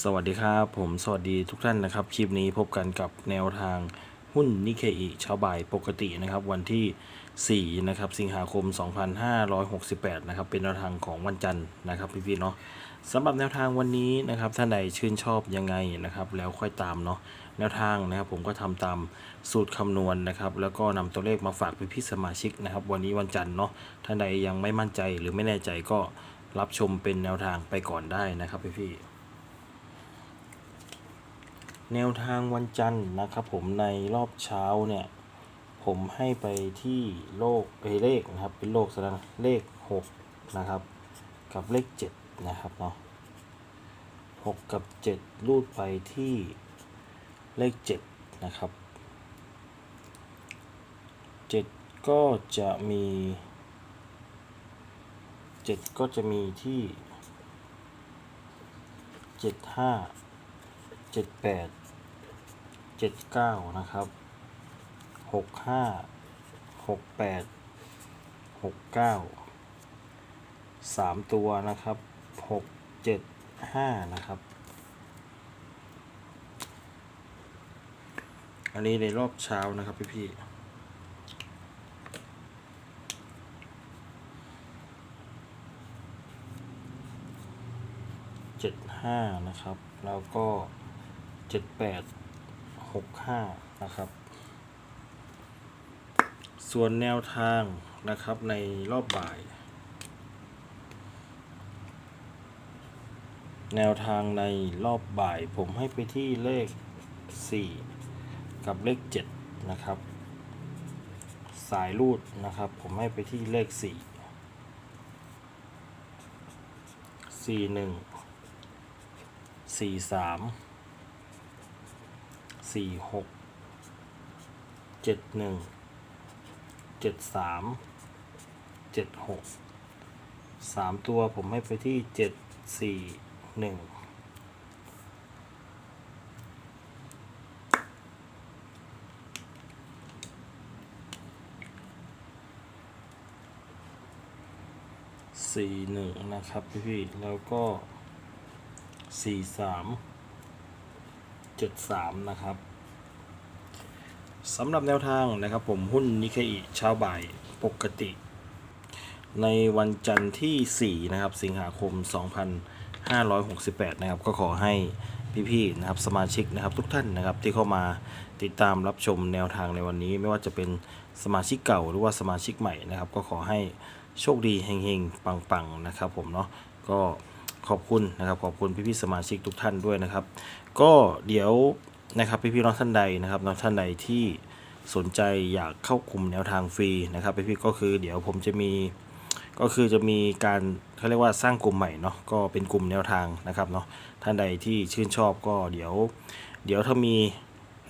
สวัสดีครับ ผมสวัสดีทุกท่านนะครับ คลิปนี้พบกันกับแนวทางหุ้นนิเคอิเช้าบ่ายปกตินะครับ วันที่ 4 นะครับ สิงหาคม 2568 นะครับ เป็นแนวทางของวันจันทร์นะครับพี่ๆเนาะสำหรับแนวทางวันนี้นะครับท่านใดชื่นชอบยังไงนะครับ แล้วค่อยตามเนาะแนวทางนะครับ ผมก็ทำตามสูตรคำนวณนะครับ แล้วก็นำตัวเลขมาฝากพี่ๆสมาชิกนะครับ วันนี้วันจันทร์เนาะท่านใดยังไม่มั่นใจหรือไม่แน่ใจก็รับชมเป็นแนวทางไปก่อนได้นะครับพี่ๆ แนวทางวันจันทร์นะครับผมในรอบเช้าเนี่ยผมให้ไปที่โลกเอเลขนะครับเป็นโลกแสดงเลขหกนะครับกับเลขเจ็ดนะครับเนาะหกกับเจ็ดรูดไปที่เลขเจ็ดนะครับเจ็ดก็จะมีเจ็ดก็จะมีที่เจ็ดห้า เจ็ดเก้านะครับหกห้าหกแปดหกเก้าสามตัวนะครับหกเจ็ดห้านะครับ อันนี้ในรอบเช้านะครับพี่พี่เจ็ดห้านะครับ แล้วก็เจ็ดแปด หกห้านะครับ ส่วนแนวทางนะครับในรอบบ่าย แนวทางในรอบบ่าย ผมให้ไปที่เลข 4 กับเลข 7 นะครับ สายรูดนะครับ ผมให้ไปที่เลข 4 4 1 4 3 สี่หกเจ็ดหนึ่งเจ็ดสามเจ็ดหกสามตัวผมให้ไปที่เจ็ดสี่หนึ่งสี่หนึ่งนะครับพี่พี่แล้วก็สี่สาม73นะครับ สำหรับแนวทางนะครับผมหุ้นนิเคอิเช้าบ่ายปกติ ในวันจันทร์ที่ 4 นะครับ สิงหาคม 2568 นะครับ ก็ขอให้พี่ๆนะครับสมาชิกนะครับทุกท่านนะครับที่เข้ามาติดตามรับชมแนวทางในวันนี้ ไม่ว่าจะเป็นสมาชิกเก่าหรือว่าสมาชิกใหม่นะครับ ก็ขอให้โชคดีเฮงๆ ปังๆนะครับ ผมเนาะก็ขอบคุณนะครับขอบคุณพี่ๆสมาชิกทุกท่านด้วยนะครับ ก็เดี๋ยว นะครับพี่ๆน้องท่านใดนะครับน้องท่านใดที่สนใจอยากเข้ากลุ่มแนวทางฟรีนะครับพี่ๆก็คือเดี๋ยวผมจะมีก็คือจะมีการเขาเรียกว่าสร้างกลุ่มใหม่เนาะก็เป็นกลุ่มแนวทางนะครับเนาะท่านใดที่ชื่นชอบก็เดี๋ยว เดี๋ยวถ้ามี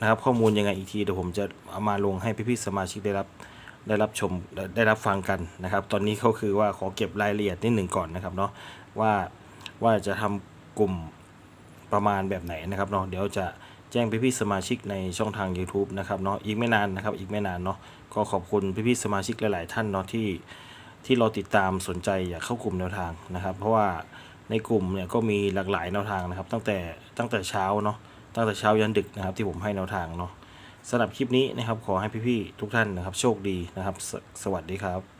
นะครับข้อมูลยังไงอีกทีเดี๋ยวผมจะเอามาลงให้พี่ๆสมาชิกได้รับได้รับชมได้ได้รับฟังกันนะครับ ตอนนี้เขาคือว่าขอเก็บรายละเอียดนิดหนึ่งก่อนนะครับเนาะว่าว่าจะทำกลุ่มประมาณแบบไหนนะครับเนาะเดี๋ยวจะ แจ้งพี่ๆสมาชิกในช่องทาง YouTube นะครับเนาะอีกไม่นานนะครับอีกไม่นานเนาะก็ขอบคุณพี่ๆสมาชิกหลาย ๆ ท่านเนาะที่ที่เราติดตามสนใจอยากเข้ากลุ่มแนวทางนะครับ เพราะว่าในกลุ่มเนี่ยก็มีหลากหลายแนวทางนะครับ ตั้งแต่ตั้งแต่เช้าเนาะตั้งแต่เช้ายันดึกนะครับที่ผมให้แนวทางเนาะสำหรับคลิปนี้นะครับขอให้พี่ๆทุกท่านนะครับ โชคดีนะครับสสวัสดีครับ